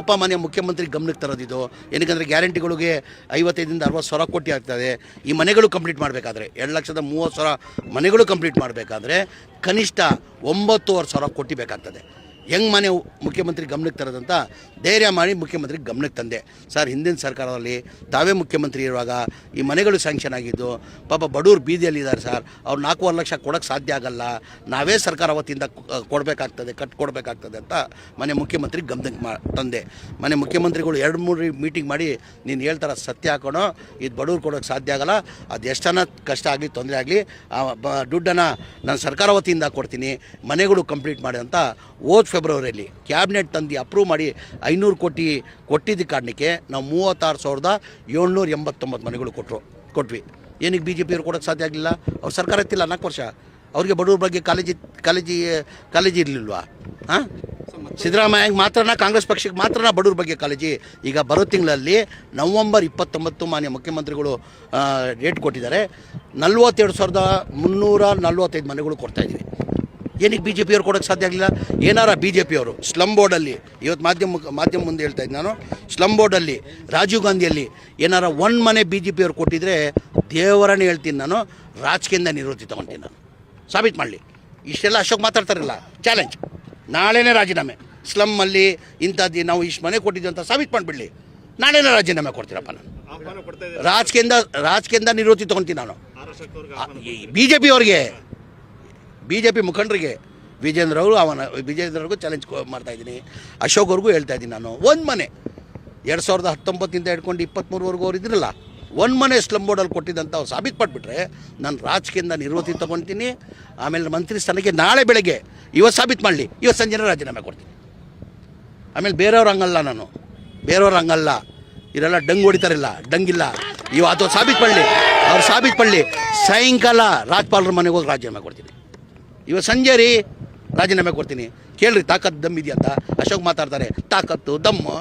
ಅಪ್ಪ ಮನೆ ಮುಖ್ಯಮಂತ್ರಿ ಗಮನಕ್ಕೆ ತರೋದಿದ್ದು ಏನಕ್ಕಂದರೆ ಗ್ಯಾರಂಟಿಗಳಿಗೆ ಐವತ್ತೈದರಿಂದ ಅರವತ್ತು ಸಾವಿರ ಕೋಟಿ ಆಗ್ತದೆ. ಈ ಮನೆಗಳು ಕಂಪ್ಲೀಟ್ ಮಾಡಬೇಕಾದ್ರೆ ಎರಡು ಲಕ್ಷದ ಮೂವತ್ತು ಸಾವಿರ ಮನೆಗಳು ಕಂಪ್ಲೀಟ್ ಮಾಡಬೇಕಾದ್ರೆ ಕನಿಷ್ಠ ಒಂಬತ್ತುವರೆ ಸಾವಿರ ಕೋಟಿ ಬೇಕಾಗ್ತದೆ. ಹೆಂಗೆ ಮನೆ ಮುಖ್ಯಮಂತ್ರಿ ಗಮನಕ್ಕೆ ತರೋದಂತ ಧೈರ್ಯ ಮಾಡಿ ಮುಖ್ಯಮಂತ್ರಿ ಗಮನಕ್ಕೆ ತಂದೆ. ಸರ್, ಹಿಂದಿನ ಸರ್ಕಾರದಲ್ಲಿ ತಾವೇ ಮುಖ್ಯಮಂತ್ರಿ ಇರುವಾಗ ಈ ಮನೆಗಳು ಸ್ಯಾಂಕ್ಷನ್ ಆಗಿದ್ದು, ಪಾಪ ಬಡವ್ರು ಬೀದಿಯಲ್ಲಿದ್ದಾರೆ ಸರ್. ಅವ್ರು ನಾಲ್ಕೂವರೆ ಲಕ್ಷ ಕೊಡೋಕೆ ಸಾಧ್ಯ ಆಗಲ್ಲ. ನಾವೇ ಸರ್ಕಾರ ವತಿಯಿಂದ ಕಟ್ ಕೊಡಬೇಕಾಗ್ತದೆ ಅಂತ ಮನೆ ಮುಖ್ಯಮಂತ್ರಿ ಗಮನಕ್ಕೆ ಮಾ, ತಂದೆ. ಮನೆ ಮುಖ್ಯಮಂತ್ರಿಗಳು ಎರಡು ಮೂರು ಮೀಟಿಂಗ್ ಮಾಡಿ, ನೀನು ಹೇಳ್ತಾರ ಸತ್ಯ ಹಾಕೋಣ, ಇದು ಬಡವ್ರು ಕೊಡೋಕ್ಕೆ ಸಾಧ್ಯ ಆಗಲ್ಲ. ಅದು ಎಷ್ಟನ ಕಷ್ಟ ಆಗಲಿ, ತೊಂದರೆ ಆಗಲಿ ದುಡ್ಡನ್ನು ನಾನು ಸರ್ಕಾರ ವತಿಯಿಂದ ಕೊಡ್ತೀನಿ, ಮನೆಗಳು ಕಂಪ್ಲೀಟ್ ಮಾಡಿ ಅಂತ ಹೋದ ಫೆಬ್ರವರಿಯಲ್ಲಿ ಕ್ಯಾಬಿನೆಟ್ ತಂದು ಅಪ್ರೂವ್ ಮಾಡಿ ಐನೂರು ಕೋಟಿ ಕೊಟ್ಟಿದ್ದ ಕಾರಣಕ್ಕೆ ನಾವು ಮೂವತ್ತಾರು ಸಾವಿರದ ಏಳ್ನೂರ ಎಂಬತ್ತೊಂಬತ್ತು ಮನೆಗಳು ಕೊಟ್ಟರು ಕೊಟ್ವಿ. ಏನಕ್ಕೆ ಬಿ ಜೆ ಪಿಯವ್ರು ಕೊಡೋಕ್ಕೆ ಸಾಧ್ಯ ಆಗಲಿಲ್ಲ? ಅವ್ರು ಸರ್ಕಾರ ಇತ್ತಿಲ್ಲ ನಾಲ್ಕು ವರ್ಷ. ಅವ್ರಿಗೆ ಬಡವ್ರ ಬಗ್ಗೆ ಕಾಲೇಜಿ ಕಾಲೇಜಿ ಕಾಲೇಜಿ ಇರಲಿಲ್ವಾ? ಹಾಂ? ಸಿದ್ದರಾಮಯ್ಯಗೆ ಮಾತ್ರನ, ಕಾಂಗ್ರೆಸ್ ಪಕ್ಷಕ್ಕೆ ಮಾತ್ರನ ಬಡವ್ರ ಬಗ್ಗೆ ಕಾಳಜಿ? ಈಗ ಬರೋ ತಿಂಗಳಲ್ಲಿ ನವಂಬರ್ ಇಪ್ಪತ್ತೊಂಬತ್ತು ಮಾನ್ಯ ಮುಖ್ಯಮಂತ್ರಿಗಳು ಡೇಟ್ ಕೊಟ್ಟಿದ್ದಾರೆ. ನಲ್ವತ್ತೆರಡು ಸಾವಿರದ ಮುನ್ನೂರ ನಲ್ವತ್ತೈದು ಮನೆಗಳು ಕೊಡ್ತಾಯಿದ್ವಿ ಇದ್ದೀವಿ ಏನಕ್ಕೆ ಬಿ ಜೆ ಪಿಯವ್ರು ಕೊಡೋಕ್ಕೆ ಸಾಧ್ಯ ಆಗಲಿಲ್ಲ? ಏನಾರ ಬಿ ಜೆ ಪಿಯವರು ಸ್ಲಮ್ ಬೋರ್ಡಲ್ಲಿ ಇವತ್ತು ಮಾಧ್ಯಮ ಮಾಧ್ಯಮ ಮುಂದೆ ಹೇಳ್ತಾ ಇದ್ದೆ ನಾನು ಸ್ಲಮ್ ಬೋರ್ಡಲ್ಲಿ ರಾಜೀವ್ ಗಾಂಧಿಯಲ್ಲಿ ಏನಾರ ಒನ್ ಮನೆ ಬಿ ಜೆ ಪಿಯವ್ರು ಕೊಟ್ಟಿದ್ರೆ ದೇವರನ್ನೇ ಹೇಳ್ತೀನಿ ನಾನು ರಾಜಕೀಯದಿಂದ ನಿವೃತ್ತಿ ತೊಗೊಳ್ತೀನಿ ನಾನು. ಸಾಬೀತು ಮಾಡಲಿ. ಇಷ್ಟೆಲ್ಲ ಅಶೋಕ್ ಮಾತಾಡ್ತಾರಲ್ಲ ಚಾಲೆಂಜ್ ನಾಳೆನೇ ರಾಜೀನಾಮೆ. ಸ್ಲಮ್ಮಲ್ಲಿ ಇಂಥದ್ದು ನಾವು ಇಷ್ಟು ಮನೆ ಕೊಟ್ಟಿದ್ದೀವಿ ಅಂತ ಸಾಬೀತು ಮಾಡಿಬಿಡಲಿ. ನಾಳೆನೇ ರಾಜೀನಾಮೆ ಕೊಡ್ತೀರಪ್ಪ ನಾನು. ರಾಜಕೀಯದಿಂದ ರಾಜಕೀಯದಿಂದ ನಿವೃತ್ತಿ ತೊಗೊಳ್ತೀನಿ ನಾನು. ಬಿ ಜೆ ಪಿ ಅವ್ರಿಗೆ ಬಿ ಜೆ ಪಿ ಮುಖಂಡರಿಗೆ ವಿಜೇಂದ್ರ ಅವರು ಅವನ ವಿಜೇಂದ್ರವ್ರಿಗೂ ಚಾಲೆಂಜ್ ಮಾಡ್ತಾ ಇದ್ದೀನಿ. ಅಶೋಕ್ ಅವ್ರಿಗೂ ಹೇಳ್ತಾ ಇದ್ದೀನಿ ನಾನು. ಒಂದು ಮನೆ, ಎರಡು ಸಾವಿರದ ಹತ್ತೊಂಬತ್ತಿಂದ ಹಿಡ್ಕೊಂಡು ಇಪ್ಪತ್ತ್ಮೂರವರೆಗೂ ಅವ್ರು ಇದ್ರಲ್ಲ, ಒಂದು ಮನೆ ಸ್ಲಮ್ ಬೋರ್ಡಲ್ಲಿ ಕೊಟ್ಟಿದ್ದಂಥ ಅವ್ರು ಸಾಬೀತು ಪಟ್ಬಿಟ್ರೆ ನಾನು ರಾಜಕೀಯದಿಂದ ನಿವೃತ್ತಿ ತೊಗೊಳ್ತೀನಿ ಆಮೇಲೆ ಮಂತ್ರಿ ಸ್ಥಾನಕ್ಕೆ ನಾಳೆ ಬೆಳಗ್ಗೆ ಇವತ್ತು ಸಾಬೀತು ಮಾಡಲಿ. ಇವತ್ತು ಸಂಜೆನೇ ರಾಜೀನಾಮೆ ಕೊಡ್ತೀನಿ. ಆಮೇಲೆ ಬೇರೆಯವ್ರು ಹಂಗಲ್ಲ ನಾನು. ಬೇರೆಯವ್ರು ಹಂಗಲ್ಲ. ಇವರೆಲ್ಲ ಡಂಗ್ ಹೊಡಿತಾರಿಲ್ಲ. ಡಂಗಿಲ್ಲ ಇವತ್ತು ಸಾಬೀತು ಮಾಡಲಿ. ಅವ್ರು ಸಾಬೀತು ಮಾಡಲಿ. ಸಾಯಂಕಾಲ ರಾಜ್ಪಾಲರ ಮನೆಗೆ ಹೋಗಿ ರಾಜೀನಾಮೆ ಕೊಡ್ತೀನಿ. ಇವತ್ತು ಸಂಜೆ ರೀ ರಾಜೀನಾಮೆ ಕೊಡ್ತೀನಿ. ಕೇಳ್ರಿ ತಾಕತ್ತು ದಮ್ ಇದೆಯಾ ಅಶೋಕ್ ಮಾತಾಡ್ತಾರೆ ತಾಕತ್ತು ದಮ್ಮು.